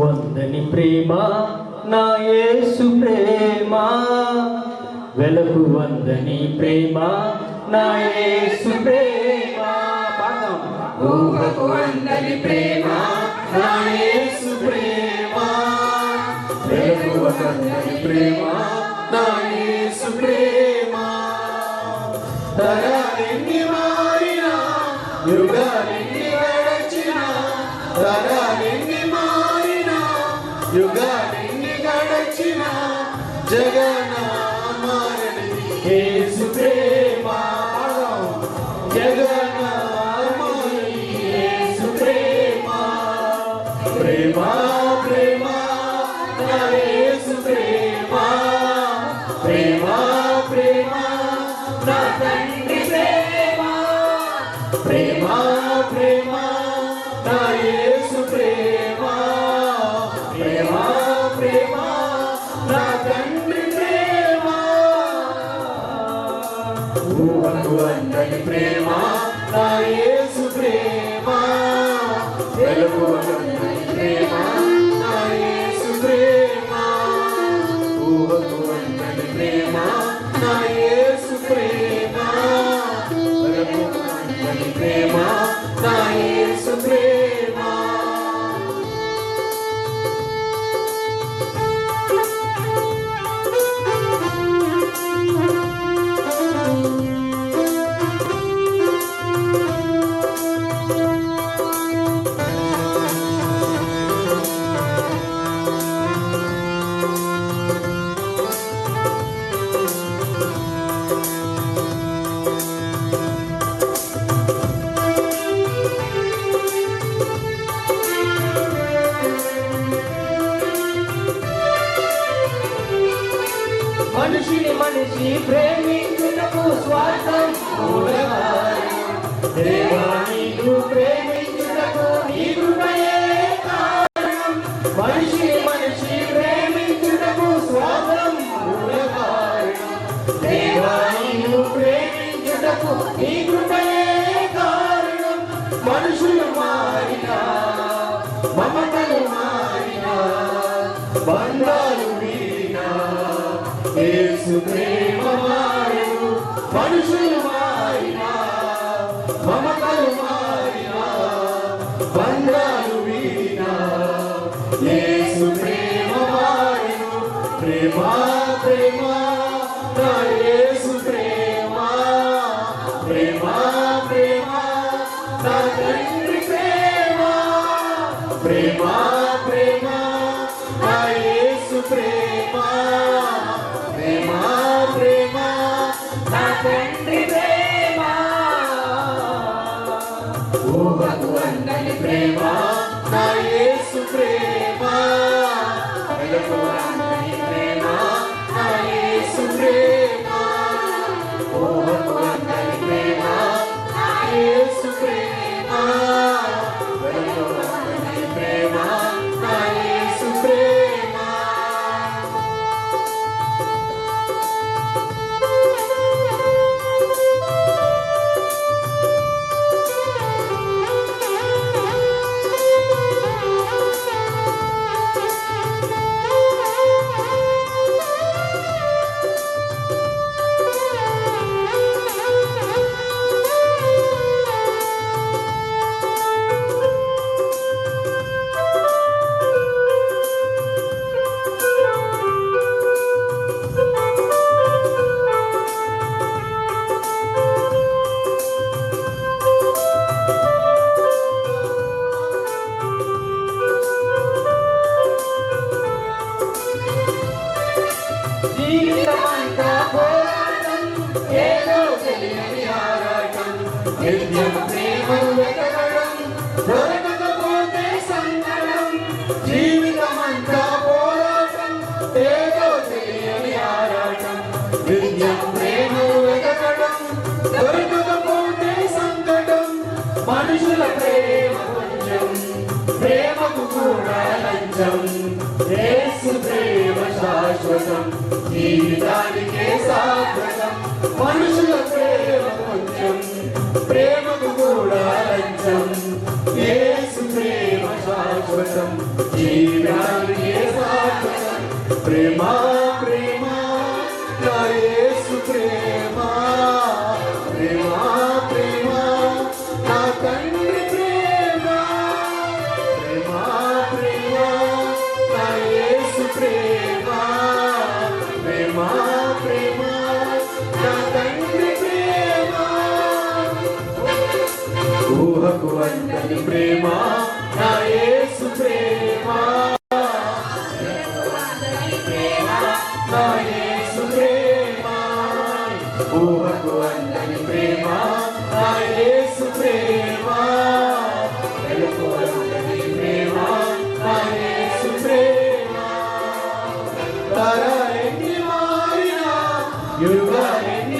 వందని ప్రేమ నా యేసు ప్రేమ. వెలకు వందని ప్రేమ నా యేసు ప్రేమ. ఊహకు వందని ప్రేమ నా యేసు ప్రేమ. వెలకు వందని ప్రేమ నా యేసు ప్రేమ. తరాలెన్ని మారినా యుగాలెన్ని Deus. ప్రేమ నా యేసు ప్రేమ. వెలుగు అందని ప్రేమ నా యేసు ప్రేమ. ఊహకు అందని ప్రేమ నా యేసు ప్రేమ వెలుగు అందని ప్రేమ. మనిషిని మనిషి ప్రేమించుటకు స్వార్థం మూలకారణం. ప్రేమించుటకు నీ కృపయే కారణం. మనిషిని మనిషి ప్రేమించుటకు స్వార్థం మూలకారణం. ప్రేమించుటకు నీ కృపయే కారణం. మనుషులు మారినా మమతలు మారినా బంధాలు యేసు ప్రేమ మారదు మనుషులు మారినా మమతలు మారినా బంధాలు వీడినా. యేసు ప్రేమ మారదు ప్రేమ ప్రేమ నా యేసు ప్రేమ ప్రేమ ప్రేమ నా తండ్రి ప్రేమ ప్రేమ ప్రేమ నా యేసు ప్రేమ ప్రేమ. తండ్రి ప్రేమ ఊహకు అందని ప్రేమ. మనుషుల ప్రేమ కొంచెం ప్రేమకు కూడా లంచం ప్రేమ శాశ్వతం జీవితాన్ని ప్రేమ ప్రేమ నా యేసు ప్రేమ. ప్రేమ ప్రేమ నా తండ్రి ప్రేమ. ప్రేమ ప్రేమ నా యేసు ప్రేమ. ప్రేమ ప్రేమ నా తండ్రి ప్రేమ. ఊహకు అందని ప్రేమ నా